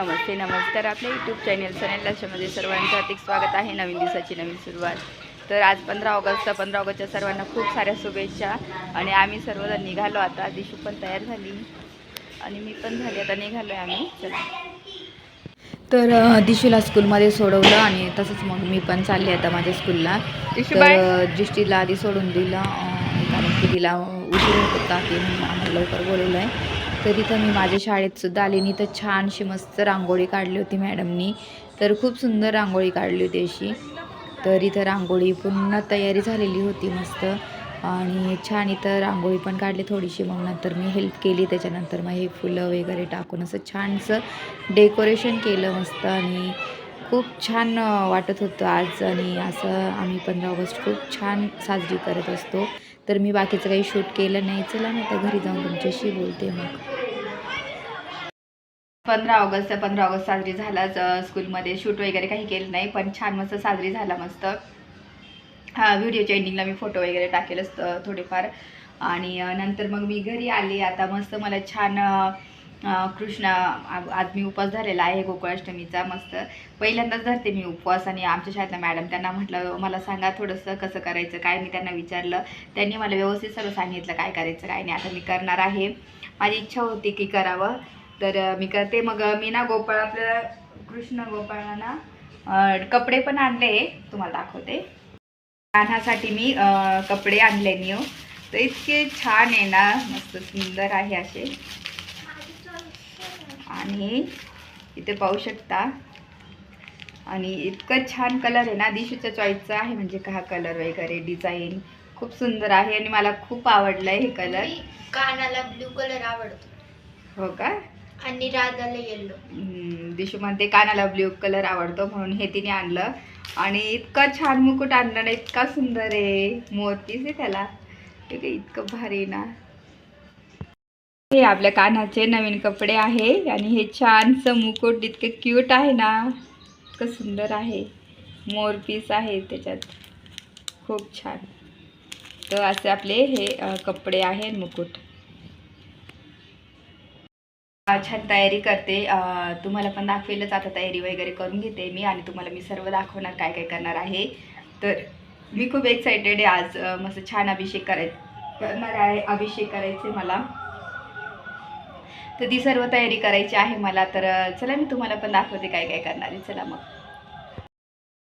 नमस्ते नमस्कार. आपल्या YouTube channel Sanel लक्षामध्ये सर्वांचं हार्दिक स्वागत आहे. नवीन दिवसाची नवीन सुरुवात. तर आज पंधरा ऑगस्ट पंधरा ऑगस्टच्या सर्वांना खूप साऱ्या शुभेच्छा. आणि आम्ही सर्वजण निघालो आता. दिशू पण तयार झाली. आणि मी पण झाली. आता निघालो आहे आम्ही. चला. तर दिशूला स्कूलमध्ये सोडवलं आणि तसंच मग मी पण चालले आता माझ्या स्कूलला तर दृष्टीला आधी सोडून दिलं. कारण की तिला उशीर होत की आम्हाला लवकर बोलवलं आहे तर इथं मी माझ्या शाळेत सुद्धा आली आणि इथं छानशी मस्त रांगोळी काढली होती मॅडमनी. तर खूप सुंदर रांगोळी काढली होती अशी. तर इथं रांगोळी पूर्ण तयारी झालेली होती मस्त. आणि छान इथं रांगोळी पण काढली थोडीशी. मग नंतर मी हेल्प केली. त्याच्यानंतर मग हे फुलं वगैरे टाकून असं छानसं डेकोरेशन केलं मस्त. आणि खूप छान वाटत होतं आज. आणि असं आम्ही पंधरा ऑगस्ट खूप छान साजरी करत असतो. तर मी बाकीचं काही शूट केलं नाही. चला ना आता घरी जाऊन तुमच्याशी बोलते मग. पंधरा ऑगस्ट पंधरा ऑगस्ट साजरी झालाच स्कूलमध्ये शूट वगैरे काही केलं नाही पण छान मस्त साजरी झाला मस्त. हा व्हिडिओच्या एंडिंगला मी फोटो वगैरे टाकेलच असतं थोडेफार. आणि नंतर मग मी घरी आले. आता मस्त मला छान कृष्ण आ- आज मी उपवास धरलेला आहे गोकुळाष्टमीचा मस्त. पहिल्यांदाच धरते मी उपवास आणि आमच्या शाळेतल्या मॅडम त्यांना म्हटलं मला सांगा थोडंसं कसं करायचं काय? मी त्यांना विचारलं. त्यांनी मला व्यवस्थित सगळं सांगितलं काय करायचं काय नाही आता मी करणार आहे. माझी इच्छा होती की करावं तर मी करते. मग मी ना गोपाळ आपल्या कृष्ण गोपाळांना कपडे पण आणले तुम्हाला दाखवते. कान्हासाठी मी कपडे आणले न्यू. तर इतके छान आहे ना मस्त सुंदर आहे असे. आणि इथे पाहू शकता. आणि इतकं छान कलर आहे ना दिशूच्या चॉईसचा आहे म्हणजे का हा कलर वगैरे डिझाईन खूप सुंदर आहे आणि मला खूप आवडलं आहे हे कलर कानाला ब्ल्यू कलर आवडतो. हो का? आणि राधाला येल्लो दिशू म्हणते कानाला ब्ल्यू कलर आवडतो म्हणून हे तिने आणलं. आणि इतकं छान मुकुट आणलं ना इतका सुंदर आहे. मोतीच आहे त्याला. हे काय इतकं भारी आहे ना. हे आपल्या कानाचे नवीन कपडे आहे आणि हे छानसं मुकुट इतकं क्यूट आहे ना इतकं सुंदर आहे. मोर पीस आहे त्याच्यात. खूप छान. तर असे आपले हे कपडे आहे मुकुट. छान तयारी करते. तुम्हाला पण दाखवेलच. आता तयारी वगैरे करून घेते मी आणि तुम्हाला मी सर्व दाखवणार काय काय करणार आहे. तर मी खूप एक्सायटेड आहे. आज मस्त छान अभिषेक कराय करणार आहे. अभिषेक करायचे मला. तर ती सर्व तयारी करायची आहे मला. तर चला मी तुम्हाला पण दाखवते काय काय करणार आहे. चला मग.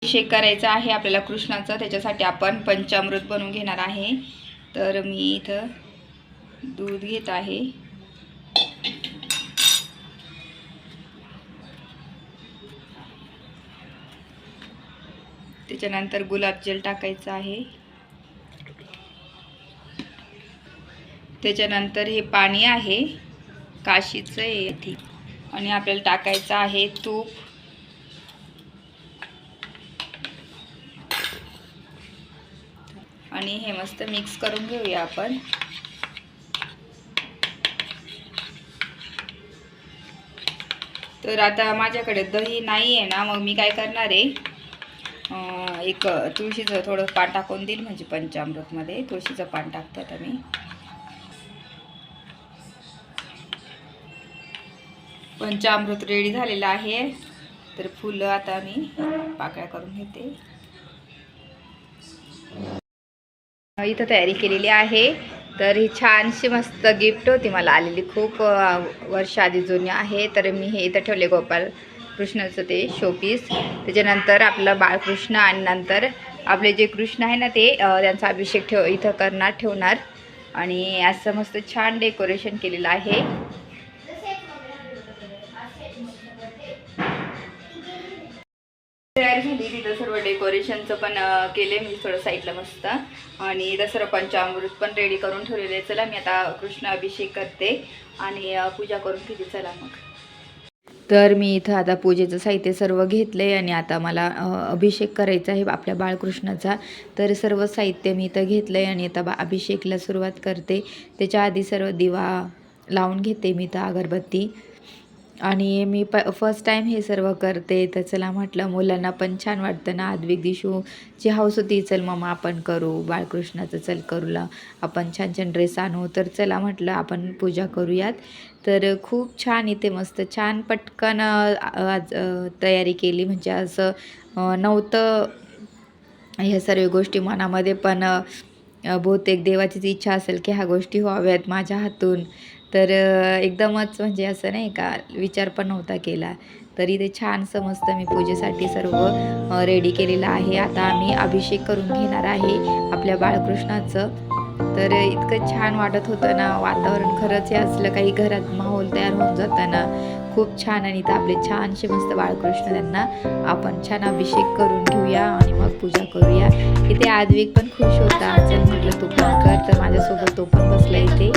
अभिषेक करायचा आहे आपल्याला कृष्णाचं. त्याच्यासाठी आपण पंचामृत बनवून घेणार आहे. तर मी इथं दूध घेत आहे. त्याच्यानंतर गुलाबजल टाकायचं आहे. त्याच्यानंतर हे पाणी आहे. काशीचं आहे इथे आणि आपल्याला टाकायचं आहे तूप. आणि हे मस्त मिक्स करून घेऊया आपण. तर आता माझ्याकडे दही नाही आहे ना मग मी काय करणार आहे? एक तुळशीचं थोडं पान टाकून देईल म्हणजे पंचामृतमध्ये. तुळशीचं पान टाकतात आम्ही. पंचामृत रेडी झालेलं आहे. तर फुलं आता मी पाकळ्या करून घेते. इथं तयारी केलेली आहे. तर ही छानशी मस्त गिफ्ट होती. मला आलेली खूप वर्ष आधी जुनी आहे. तर मी हे इथं ठेवले गोपाल कृष्णाचं ते शोपीस त्याच्यानंतर आपलं बाळकृष्ण आणि नंतर आपले जे कृष्ण आहे ना ते त्यांचा अभिषेक ठेव इथं करणार ठेवणार. आणि असं मस्त छान डेकोरेशन केलेलं आहे. तयार झाली. तिथं सर्व डेकोरेशनचं पण केले मी थोडं साईडला मस्त. आणि दसरा पंचामृत पण रेडी करून ठेवलेले आहे. चला मी आता कृष्ण अभिषेक करते. आणि पूजा करून घेते. चला मग. तर मी इथं आता पूजेचं साहित्य सर्व घेतलं आहे आणि आता मला अभिषेक करायचा आहे आपल्या बाळकृष्णाचा. तर सर्व साहित्य मी इथं घेतलं आहे आणि आता बा अभिषेकला सुरुवात करते. त्याच्या आधी सर्व दिवा लावून घेते मी इथं अगरबत्ती. आणि मी प फर्स्ट टाईम हे सर्व करते. तर चला म्हटलं मुलांना पण छान वाटतं ना आद्विक दिशू. जी हाऊस होती चल मम्मा आपण करू. बाळकृष्णाचं चल करूला आपण छान छान ड्रेस आणू. तर चला म्हटलं आपण पूजा करूयात. तर खूप छान इथे मस्त छान पटकन आज तयारी केली. म्हणजे असं नव्हतं ह्या सर्व गोष्टी मनामध्ये पण बहुतेक देवाचीच इच्छा असेल की ह्या गोष्टी व्हाव्यात माझ्या हातून. तर एकदमच म्हणजे असं नाही का विचार पण नव्हता केला. तरी ते छान समजतं मी पूजेसाठी सर्व रेडी केलेलं आहे. आता आम्ही अभिषेक करून घेणार आहे आपल्या बाळकृष्णाचं. तर इतकं छान वाटत होतं ना वातावरण. खरंच हे असलं काही घरात माहोल तयार होऊन जातं ना खूप छान आणि इथं आपले छानसे मस्त बाळकृष्ण त्यांना आपण छान अभिषेक करून घेऊया आणि मग पूजा करूया. इथे आद्विक पण खुश होता. चल म्हटलं तू पण कर. तर माझ्यासोबत तो पण बसला इथे.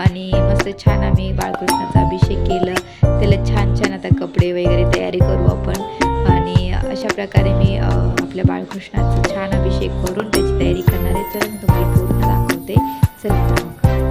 आणि मस्त छान आम्ही बाळकृष्णाचा अभिषेक केलं. त्याला छान छान आता कपडे वगैरे तयारी करू आपण. आणि अशा प्रकारे मी आपल्या बाळकृष्णाचा छान अभिषेक करून त्याची तयारी करणार आहे. तर तुम्हाला पूर्ण दाखव. चला तर मग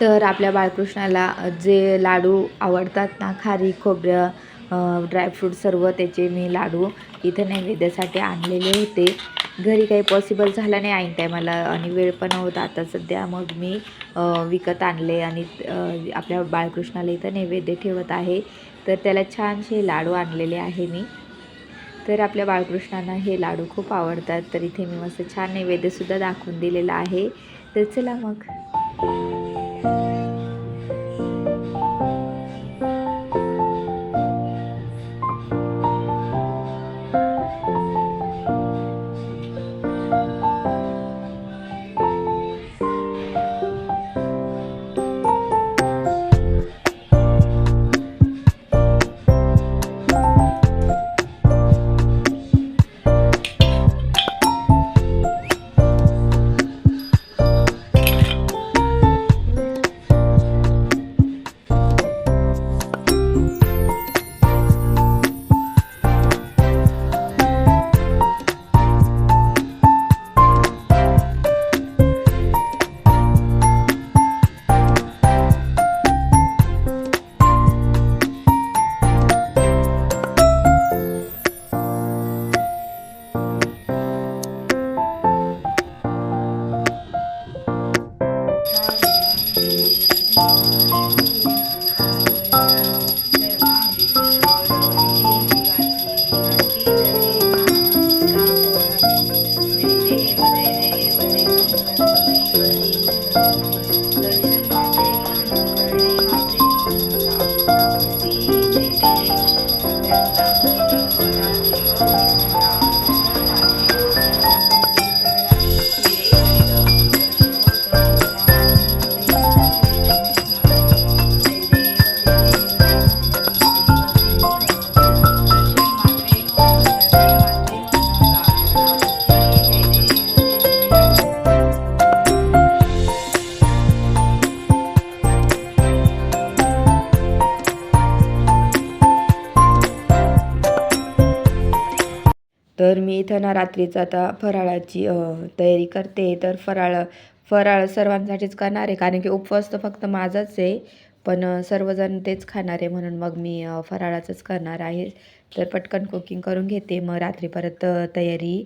तर आपल्या बाळकृष्णाला जे लाडू आवडतात ना खारी खोबरं ड्रायफ्रूट सर्व त्याचे मी लाडू इथे नैवेद्यासाठी आणलेले होते. घरी काही पॉसिबल झालं नाही ऐन टायमाला आणि वेळ पण होता आता सध्या मग मी विकत आणले आणि आपल्या बाळकृष्णाला इथं नैवेद्य ठेवत आहे. तर त्याला छानसे लाडू आणलेले आहे मी. तर आपल्या बाळकृष्णांना हे लाडू खूप आवडतात. तर इथे मी मस्त छान नैवेद्यसुद्धा दाखवून दिलेलं आहे. तर चला मग. इथं ना रात्रीचं आता फराळाची तयारी करते. तर फराळ फराळ सर्वांसाठीच करणार आहे. कारण की उपवास तर फक्त माझाच आहे. पण सर्वजण तेच खाणार आहे म्हणून मग मी फराळाचंच करणार आहे. तर पटकन कुकिंग करून घेते. मग रात्री परत तयारी.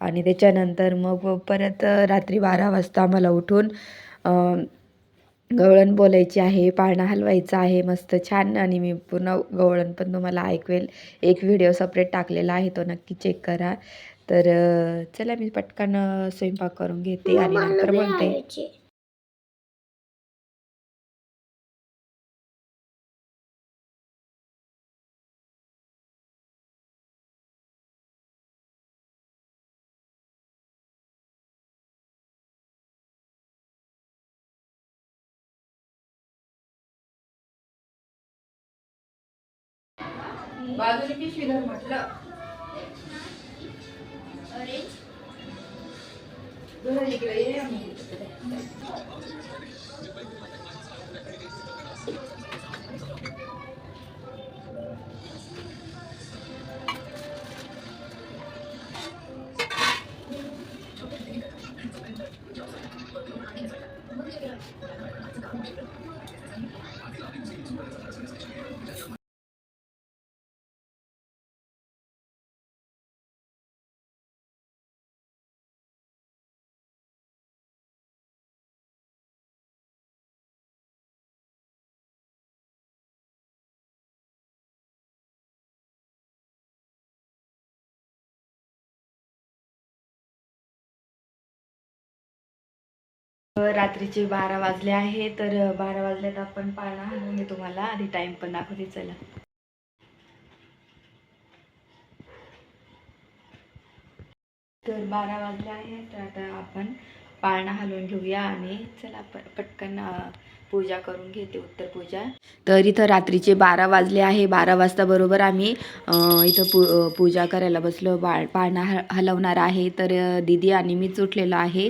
आणि त्याच्यानंतर मग परत रात्री बारा वाजता मला उठून गवळण बोलायची आहे पाळणा हलवायचा आहे मस्त छान. आणि मी पूर्ण गवळण पण तुम्हाला ऐकवेल. एक व्हिडिओ सपरेट टाकलेला आहे तो नक्की चेक करा. तर चला मी पटकन स्वयंपाक करून घेते आणि नंतर बोलते. बाजूने पिशवी धर म्हटलं. तुला इकडे ये रात्रीचे बारा वाजले आहे तर बारा वाजल्यात आपण पाळणा हलवून मी तुम्हाला आधी टाइम पण दाखवते. चला. तर बारा वाजले आहे तर आता आपण पाळणा हलवून घेऊया आणि चला पटकन पूजा करून घेते उत्तर पूजा. तर इथं रात्रीचे बारा वाजले आहे. बारा वाजता बरोबर आम्ही इथं पू पूजा करायला बसलो. बाळ पाळणा हलवणार आहे. तर दिदी दीदी आणि मीच उठलेलो आहे.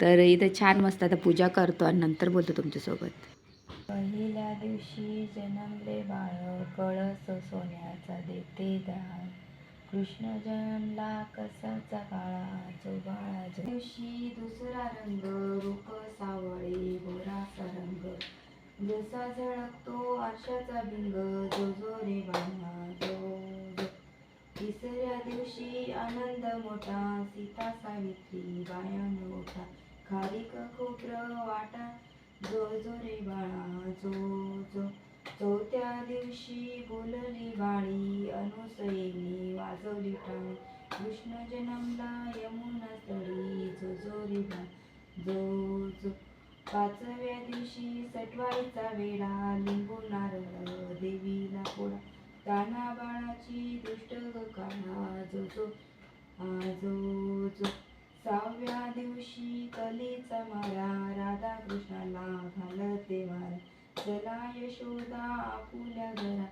तर इथं छान मस्त आता पूजा करतो आणि नंतर बोलतो तुमच्यासोबत. पहिल्या दिवशी जन्मले बाळ कळस सोन्याचा देते दाळ. कृष्ण जन्मला कसाचा काळा जो बाळा दिवशी दुसरा रंग रूप सावळे गोराचा रंग. जसा झळकतो आरशाचा भिंग जो जो रे बाळा जो तिसऱ्या दिवशी आनंद मोठा सीता सावित्री बाया मोठा. खारीक खोबरं वाटा जो जो रे बाळा जो जो चौथ्या दिवशी बोलली बाळी अनुसयेने वाजवली टाळी कृष्ण जन्मला यमुना तळी जो जो रे बा जो जो. पाचव्या दिवशी सटवाईचा वेळा लिंबू नारळ देवीला पोळा ताना बाळाची दुष्ट काळा जो जो आ जो जो. सहाव्या दिवशी कलेचा मारा राधा कृष्णाला घालते मारा चला यशोदा आपुल्या घरा.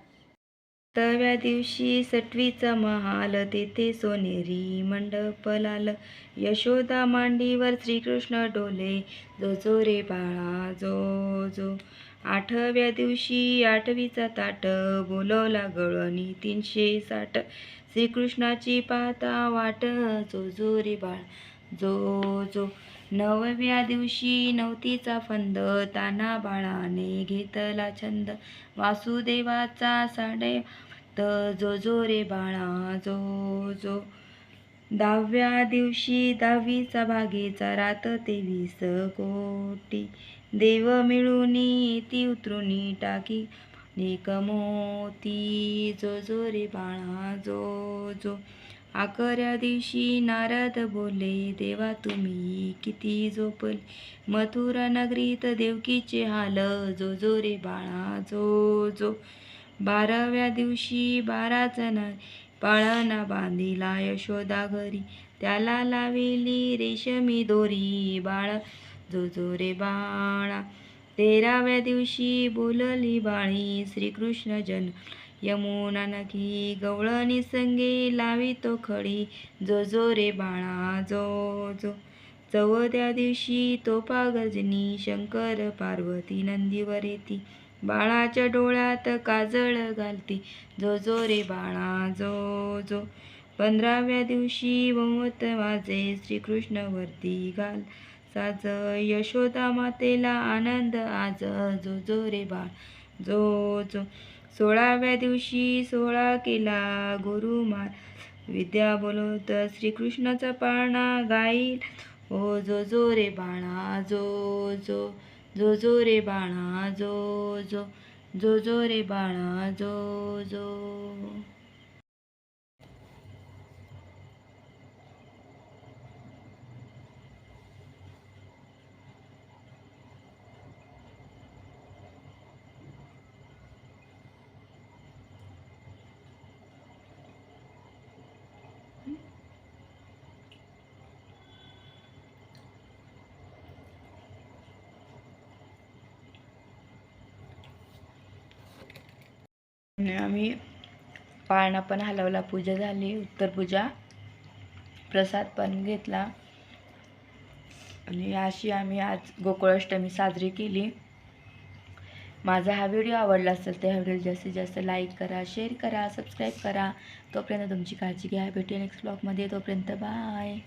सहाव्या दिवशी सटवीचा महाल तेथे सोनेरी मंडप लाल यशोदा मांडीवर श्रीकृष्ण डोले. जो जो रे बाळा जो जो. आठव्या दिवशी आठवीचा ताट बोलवला गळणी तीनशे साठ. श्रीकृष्णाची पाहता वाट जो जो रे बाळा. जो जो. नवव्या दिवशी नवतीचा फंद ताना बाळाने घेतला छंद. वासुदेवाचा साडे त जो जो रे बाळा जो जो. दहाव्या दिवशी दहावीचा भागेचा रात तेवीस कोटी. देव मिळूनी ती उतरून टाकी. एक मोती जो जो रे बाळा जो जो. आकऱ्या दिवशी नारद बोले देवा तुम्ही किती झोपले. मथुरा नगरीत देवकीचे हाल. जो जो रे बाळा जो जो. बाराव्या दिवशी बारा जण पाळणा बांधिला यशोदा घरी. त्याला लाविली रेशमी दोरी. बाळ जो जो रे बाळा. तेराव्या दिवशी बोलली बाळी श्रीकृष्ण जन्म यमुना नकी गवळणी संगे लावी तो खडी. जो जो रे बाळा जो जो. चौथ्या दिवशी तो गजनी शंकर पार्वती नंदीवर येती बाळाच्या डोळ्यात काजळ घालती. जो जो रे बाळा जो जो. पंधराव्या दिवशी बहुमत माझे श्रीकृष्णवरती घाल. साज यशोदा मातेला आनंद आज. जो जो रे बाळ जो जो. सोळाव्या दिवशी सोहळा केला. गुरुमार विद्या बोलवत श्रीकृष्णाचा पाळणा गाईल. ओ जो जो रे बाणा जो जो जो जो रे बाणा जो जो जो जो रे बाळा जो जो. आम्ही पाळणा पण हलवला पूजा झाली उत्तर पूजा प्रसाद पण घेतला. आणि अशी आम्ही आज गोकुळाष्टमी साजरी केली. माझा हा व्हिडिओ आवडला असेल तर ह्या व्हिडिओ जास्तीत जास्त लाईक करा शेअर करा सबस्क्राईब करा. तोपर्यंत तुमची काळजी घ्या. भेटूया नेक्स्ट ब्लॉगमध्ये तोपर्यंत बाय